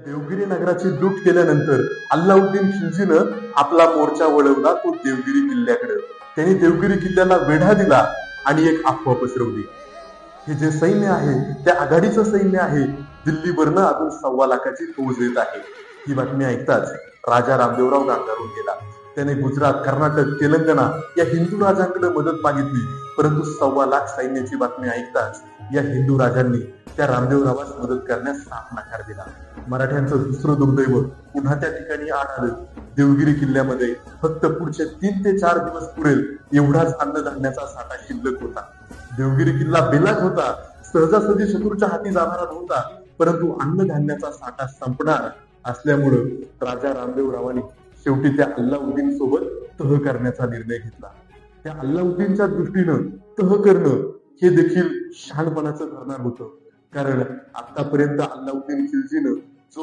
देवगिरी नगराची लूट केल्यानंतर अल्लाउद्दीन खिलजीनं आपला मोर्चा वळवला तो देवगिरी किल्ल्याकडे. त्यांनी देवगिरी किल्ल्याला वेढा दिला आणि एक अफवा पसरवली. हे जे सैन्य आहे ते आघाडीचं सैन्य आहे दिल्लीवरनं अजून सव्वा लाखाची फौज येत आहे. ही बातमी ऐकताच राजा रामदेवराव गांगारून गेला. त्याने गुजरात कर्नाटक तेलंगणा या हिंदू राजांकडे मदत मागितली. परंतु सव्वा लाख सैन्याची बातमी ऐकताच या हिंदू राजांनी त्या रामदेवरावास मदत करण्यास साफ नकार दिला. मराठ्यांचं दुसरं दुर्दैव पुन्हा त्या ठिकाणी आढळलं आलं. देवगिरी किल्ल्यामध्ये फक्त पुढचे तीन ते चार दिवस पुरेल एवढाच अन्नधान्याचा साठा शिल्लक होता. देवगिरी किल्ला बेलाच होता. सहजासहजी शत्रूच्या हाती जाणारा नव्हता. परंतु अन्नधान्याचा साठा संपणार असल्यामुळं राजा रामदेवरावांनी शेवटी त्या अल्लाउद्दीन सोबत तह करण्याचा निर्णय घेतला. त्या अल्लाउद्दीनच्या दृष्टीनं तह करणं हे देखील शहाणपणाचं ठरणार होतं. कारण आतापर्यंत अल्लाउद्दीन खिलजीनं